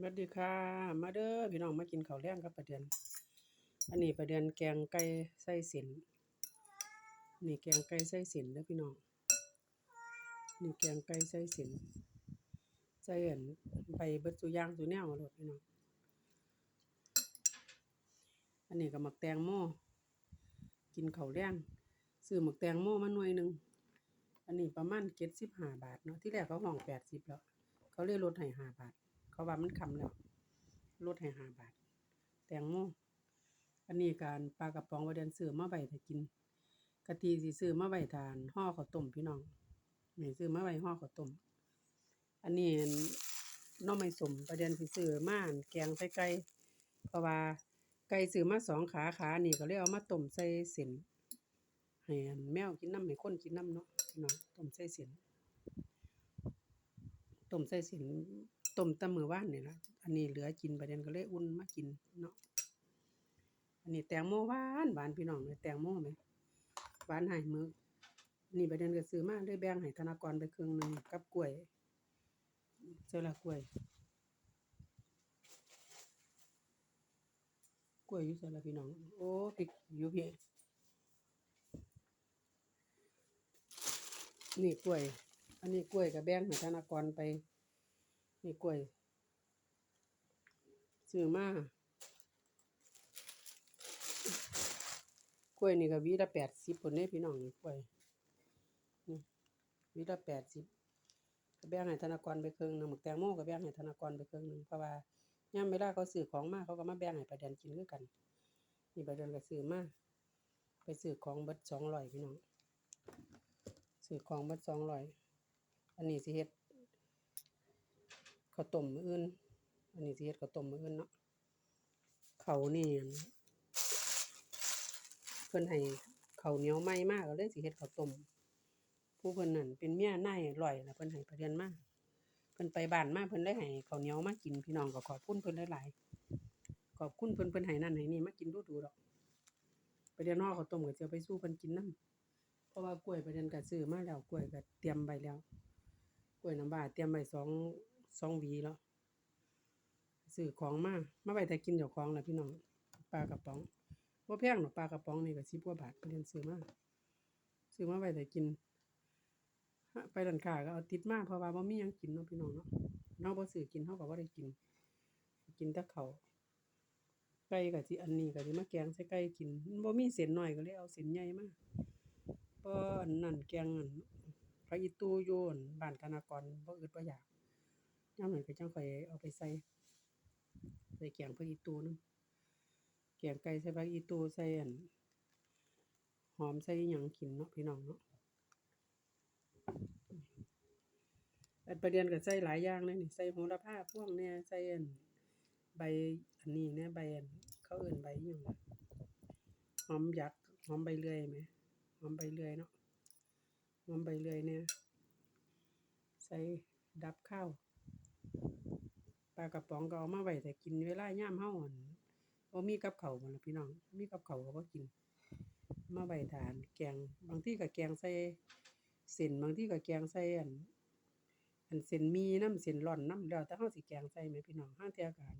สวัสดีค่ะ มาเด้อพี่น้องมากินข้าวแลงกับประเดือน อันนี้ประเดือนแกงไก่ใส่ส้นนี่แกงไก่ใส่ส้นเด้อพี่น้อง นี่แกงไก่ใส่ส้นใส่อันใบเบิดสุย่างสุแนวเอาโลดพี่น้อง อันนี้ก็หมักแตงโมกินข้าวแลงซื้อหมักแตงโมมาหน่วยหนึงอันนี้ประมาณ75บห้าบาทเนาะที่แรกเขาห้อง80แล้ว เขาเลยลดให้5บาท เขาว่ามันคำแล้วลดให้ห้าบาท แตงโมอันนี้การปลากระป๋องว่าเดนซื้อมาไว้ถ้ากินกะทิสิซื้อมาไว้ทานห่อข้าวต้มพี่น้องนี่ซื้อมาไว้ห่อข้าวต้มอันนี้น้องไม้สมประเด็นสิซื้อมานแกงใส่ไก่เพราะว่าไก่ซื้อมาสองขาขานี่ก็เลยเอามาต้มใส่เส้นให้อันแมวกินน้ำให้คนกินน้ำเนาะพี่น้องต้มใส่เส้น ต้มใส่ส้นต้มตะมือว่านนี่ละอันนี้เหลือกินประเด็นก็เลยอุ่นมากินเนาะอันนี้แตงโมหวานหวานพี่น้องเอ้ยแตงโมแหมหวานหายมือนี่ประเด็นก็ซื้อมากเลยแบ่งให้ธนากรไปครึ่งหนึ่งกับกล้วยเจ้ละกล้วยกล้วยอยู่ไสล่ะพี่น้อง โอ้พริกอยู่พี่นี่กล้วย อันนี้กล้วยก็แบงให้ธนากรไป นี่กล้วย ซื้อมากล้วยนี่ก็วีละ80พุ่นเด้พี่น้องนี่กล้วยนี่วีละ80ก็แบ่งให้ธนากรไปครึ่งหนึ่งหมึกแตงโมก็แบ่งให้ธนากรไปครึ่งหนึ่งเพราะว่ายามเวลาเขาซื้อของมาเขาก็มาแบ่งให้ประเดือนกินคือกัน นี่ประเดือนก็ซื้อมาไปซื้อของเบิด200พี่น้องซื้อของเบิด200อั อันนี้สิเฮ็ดข้าวต้มมื้ออื่น อันนี้สิเฮ็ดข้าวต้มมื้ออื่นเนาะเขานี่เพิ่นให้ข้าเหนียวใหม่มาก็เลยสิเฮ็ดข้าวต้มผู้เพิ่นนั่นเป็นเมียนายร้อยน่ะเพิ่นให้ประเดือนมาเพิ่นไปบ้านมาเพิ่นเลยให้ข้าวเหนียวมากินพี่น้องก็ขอบคุณเพิ่นหลายๆขอบคุณเพิ่นเพิ่นให้นั่นให้นี่มากินดูๆดอกประเดือนห่อข้าวต้มก็สิเอาไปสู่เพิ่นกินนำเพราะว่ากล้วยประเดือนก็ซื้อมาแล้วกล้วยก็เตรียมไว้แล้ว กล้วยน้ำว้าเตรียมไว้สองสองหวีแล้วซื้อของมามาไว้ถ้ากินเจ้าของละพี่น้องปลากระป๋องบ่แพงดอปลากระป๋องนี่ก็10กว่าบาทประเดือนซื้อมาซื้อมาไว้ถ้ากินไปร้านค้าก็เอาติดมากเพราะว่าบ่มีหยังกินเนาะพี่น้องเนาะเราบ่ซื้อกินเราก็บ่ได้กิน กินแต่ข้าไก่ก็สิอันนี้ก็สิมาแกงใส่ไก่กินบ่มีเส้นน้อยก็เลยเอาเส้นใหญ่มาบ่อันนั้นแกงอัน ผักอีตูอยู่อั่นบ้านธนากรบ่อึดบ่อยากยามนั้นก็จังค่อยเอาไปใส่ใส่แกงผักอีตูนำแกงไก่ใส่ผักอีตูใส่อันหอมใส่หยังกินเนาะพี่น้องเนาะอันประเด็นก็ใส่หลายอย่างเลยนี่ใส่โหระพาพวงแหน่ยใส่อันใบอันนี้แหน่ยใบอันเขาเอิ้นใบอยังหอมยักหอมใบเลื่อยแหมหอมใบเลื่อยเนาะ หอมใบเลื่อยแหน่ยใส่ดับข้าวปลากระป๋องก็เอามาไว้ถ้ากินเวลาย่ามเราอั่นบ่มีกับเขาวพุ่ล่ะพี่น้อง มีกับเข้าก็บ่กิน มาไว้ทานแกง บางที่ก็แกงใส่เส้นบางที่ก็แกงใส่อันอันเส้นมี่นำเส้นร่อนน้ำแล้วแต่เฮาสิแกงใส่แหมพี่น้องห่างเทื่อกัน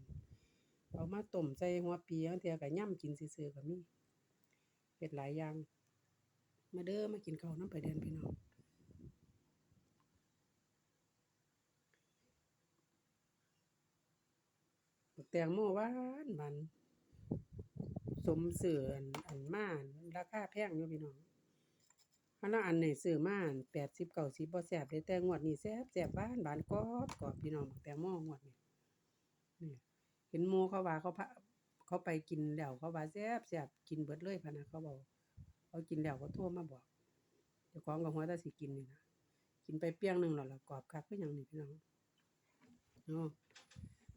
เอามาต้มใส่หัวปีห่าเทื่อก็ยำกินซื่อๆก็มีเฮ็ดหลายอย่าง มาเด้อมากินข้าวนำไปเดือนพี่น้องบักแตงโมหวานหวานสมชื่ออันอันมาราคาแพงอยู่พี่น้องอันละอันนี่ซื้อมาอั่น80 90บ่แซ่บเดะแต่งวดนี้แซบแซ่บหวานหวานกรอบกรอบพี่น้องบักแตงโมงวดนี้นี่เห็นหมู่เขาว่าเขาพาเขาไปกินแล้วเขาว่าแซ่บแซ่บกินเบิดเลยพะนะเขาเว้า เขากินแล้วเขาโทรมาบอกเจ้าของก็หัวต่สิกินนี่ล่ะกินไปเปี้ยงหนึ่งแล้วล่ะกรอบคักคือหยังนี่พี่น้องเนาะ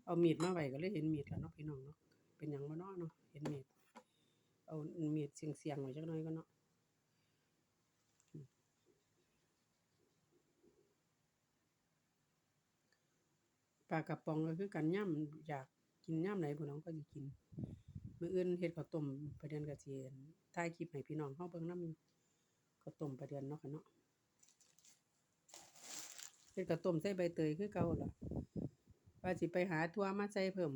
เอามีดมาไว้ก็เลยเห็นมีดแล้วเนาะพี่น้องเนาะเป็นหยังบ่เนาะเนาะเห็นมีดเอามีดเสียงๆไว้จักหน่อยก่อนเนาะปลากระป๋องก็คือกันยามอยากกินยามใดพุ่น้องก็สิกิน มื้ออื่นเฮ็ดข้าวต้มประเดือนก็สิอั่นถ่ายคลิปให้พี่น้องเฮาเบิ่งนำอยู่ข้าวต้มประเดือนเนาะค่ะเนาะเฮ็ดข้าวต้มใส่ใบเตยคือเก่าล่ะว่าสิไปหาทั่วมาใส่เพิ่ม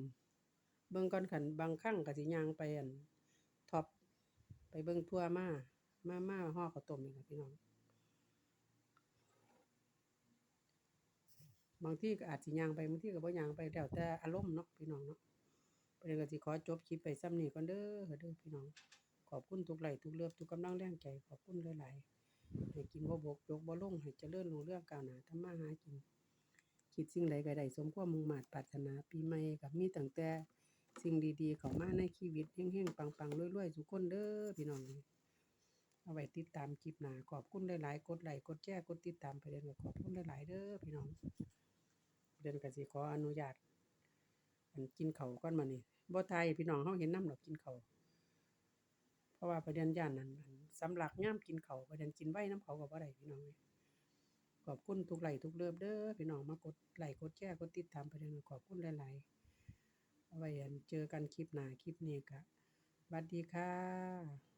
เบิ่งก่อนคันบางครั้งก็สิย่างไปอันท็อปไปเบิ่งทั่วมามามาฮ้อข้าวต้มนี่ล่ะพี่น้องบางที่ก็อาจสิย่างไปบางที่ก็บ่ย่างไปแล้วแต่อารมณ์เนาะพี่น้องเนาะ ประเดี๋ยวก็สิขอจบคลิปไปส่ำนี้ก่อนเด้อเด้อพี่น้อง ขอบคุณทุกไหลทุกเลิฟทุกกำลังแรงใจ ขอบคุณหลายๆให้กินบ่บกยกบ่ลงให้เจริญรุ่งเรื่องก้าวหน้าทำมาหากิน คิดสิ่งใดก็ได้สมความมุ่งมา่ปรารถนาปีใหม่ก็มีตั้งแต่สิ่งดีๆเข้ามาในชีวิตเฮงๆปังๆรวยๆทุกคนเด้อพี่น้องเอาไว้ติดตามคลิปหน้าขอบคุณหลายๆกดไลค์กดแชร์กดติดตามไปเดือนก็ขอบคุณหลายๆเด้อพี่น้องเดือนก็สิขออนุญาตกินเขาก่อนมานี่ บ่ทายพี่น้องเฮาเห็นน้ำหรอกกินเขาเพราะว่าประเด็นย่านนั้นสำหลักยามกินเขาประเด็นกินไว้น้ำเขาก็บ่ได้พี่น้องขอบคุณทุกไลทุกเลิฟเด้อพี่น้องมากดไลค์กดแชร์กดติดตามประเด็นขอบคุณหลายๆเอาไว้อันเจอกันคลิปหน้าคลิปนี้กะบัสดีค่ะ